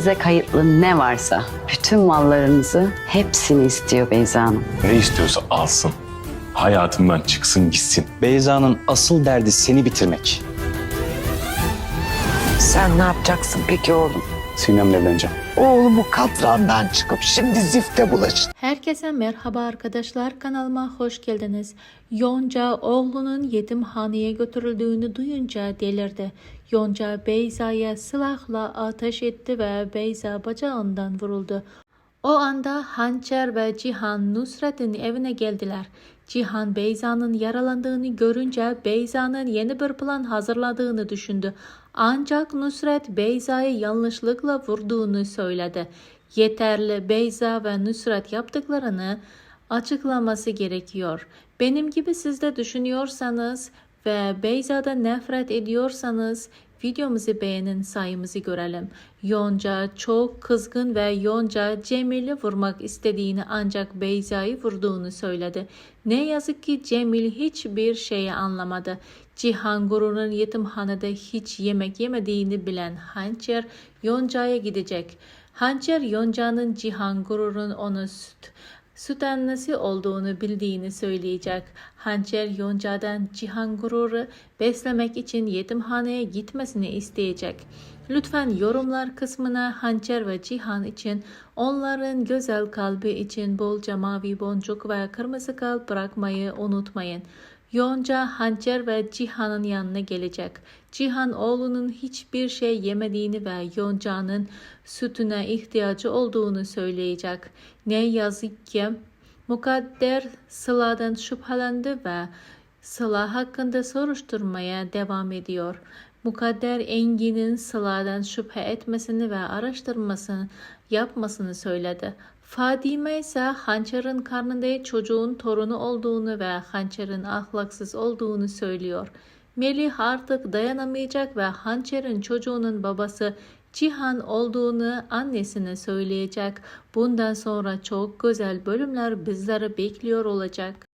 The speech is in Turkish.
Size kayıtlı ne varsa bütün mallarınızı hepsini istiyor Beyza Hanım. Ne istiyorsa alsın. Hayatımdan çıksın gitsin. Beyza'nın asıl derdi seni bitirmek. Sen ne yapacaksın peki oğlum? Sinem'le evleneceğim. Oğlumu katrandan çıkıp şimdi zifte bulaşın. Herkese merhaba arkadaşlar kanalıma hoş geldiniz. Yonca oğlunun yetimhaneye götürüldüğünü duyunca delirdi. Yonca Beyza'ya silahla ateş etti ve Beyza bacağından vuruldu. O anda Hançer ve Cihan Nusret'in evine geldiler. Cihan Beyza'nın yaralandığını görünce Beyza'nın yeni bir plan hazırladığını düşündü. Ancak Nusret Beyza'yı yanlışlıkla vurduğunu söyledi. Yeterli Beyza ve Nusret yaptıklarını açıklaması gerekiyor. Benim gibi siz de düşünüyorsanız ve Beyza'da nefret ediyorsanız videomuzu beğenin sayımızı görelim. Yonca çok kızgın ve Yonca Cemil'i vurmak istediğini ancak Beyza'yı vurduğunu söyledi. Ne yazık ki Cemil hiçbir şeyi anlamadı. Cihan Guru'nun yetimhanede hiç yemek yemediğini bilen Hançer Yonca'ya gidecek. Hançer Yonca'nın Cihan Guru'nun onu süt, süt annesi olduğunu bildiğini söyleyecek. Hançer Yonca'dan Cihan Gurur'u beslemek için yetimhaneye gitmesini isteyecek. Lütfen yorumlar kısmına Hançer ve Cihan için onların güzel kalbi için bolca mavi boncuk ve kırmızı kalp bırakmayı unutmayın. Yonca Hançer ve Cihan'ın yanına gelecek. Cihan oğlunun hiçbir şey yemediğini ve Yonca'nın sütüne ihtiyacı olduğunu söyleyecek. Ne yazık ki Mukadder Sıla'dan şüphelendi ve Sıla hakkında soruşturmaya devam ediyor. Mukadder Engin'in Sıla'dan şüphe etmesini ve araştırmasını yapmasını söyledi. Fadime ise Hançer'in karnında çocuğun torunu olduğunu ve Hançer'in ahlaksız olduğunu söylüyor. Melih artık dayanamayacak ve Hançer'in çocuğunun babası Cihan olduğunu annesine söyleyecek. Bundan sonra çok güzel bölümler bizleri bekliyor olacak.